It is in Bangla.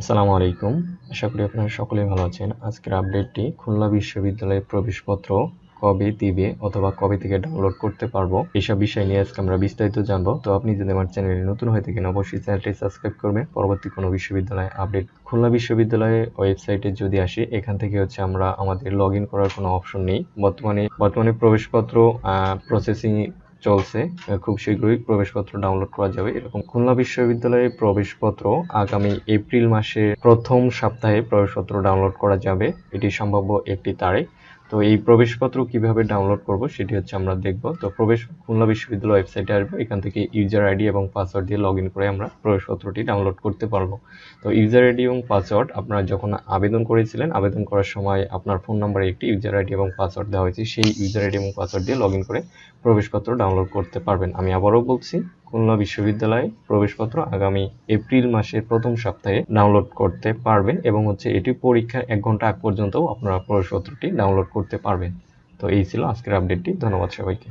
আসসালামু আলাইকুম। আশা করি আপনারা সকলেই ভালো আছেন। আজকের আপডেটটি খুলনা বিশ্ববিদ্যালয়ের প্রবেশপত্র কবে দিবে অথবা কবে থেকে ডাউনলোড করতে পারব এসব বিষয় নিয়ে আজকে আমরা বিস্তারিত জানব। তো আপনি যদি আমার চ্যানেলে নতুন হয়ে থাকেন, অবশ্যই চ্যানেলটি সাবস্ক্রাইব করবেন। পরবর্তী কোনো বিশ্ববিদ্যালয় আপডেট খুলনা বিশ্ববিদ্যালয়ের ওয়েবসাইটে যদি আসি, এখান থেকে হচ্ছে আমরা আমাদের লগ করার কোনো অপশন নেই। বর্তমানে বর্তমানে প্রবেশপত্র প্রসেসিং চলছে খুব শীঘ্রই প্রবেশপত্র ডাউনলোড করা যাবে। এরকম খুলনা বিশ্ববিদ্যালয়ের প্রবেশপত্র আগামী এপ্রিল মাসে প্রথম সপ্তাহে প্রবেশপত্র ডাউনলোড করা যাবে। এটি সম্ভাব্য একটি তারিখ। তো এই প্রবেশপত্র কীভাবে ডাউনলোড করব সেটি হচ্ছে আমরা দেখব। তো প্রবেশ খুলনা বিশ্ববিদ্যালয় ওয়েবসাইটে আসব, এখান থেকে ইউজার আইডি এবং পাসওয়ার্ড দিয়ে লগ করে আমরা প্রবেশপত্রটি ডাউনলোড করতে পারব। তো ইউজার আইডি এবং পাসওয়ার্ড আপনারা যখন আবেদন করেছিলেন, আবেদন করার সময় আপনার ফোন নাম্বারে একটি ইউজার আইডি এবং পাসওয়ার্ড দেওয়া হয়েছে। সেই ইউজার আইডি এবং পাসওয়ার্ড দিয়ে লগ করে প্রবেশপত্র ডাউনলোড করতে পারবেন। আমি আবারও বলছি খুলনা বিশ্ববিদ্যালয়ে প্রবেশপত্র আগামী এপ্রিল মাসের প্রথম সপ্তাহে ডাউনলোড করতে পারবেন এবং হচ্ছে এটি পরীক্ষার এক ঘণ্টা আগ পর্যন্ত আপনারা প্রবেশপত্রটি ডাউনলোড করতে পারবেন। তো এই ছিল আজকের আপডেটটি। ধন্যবাদ সবাইকে।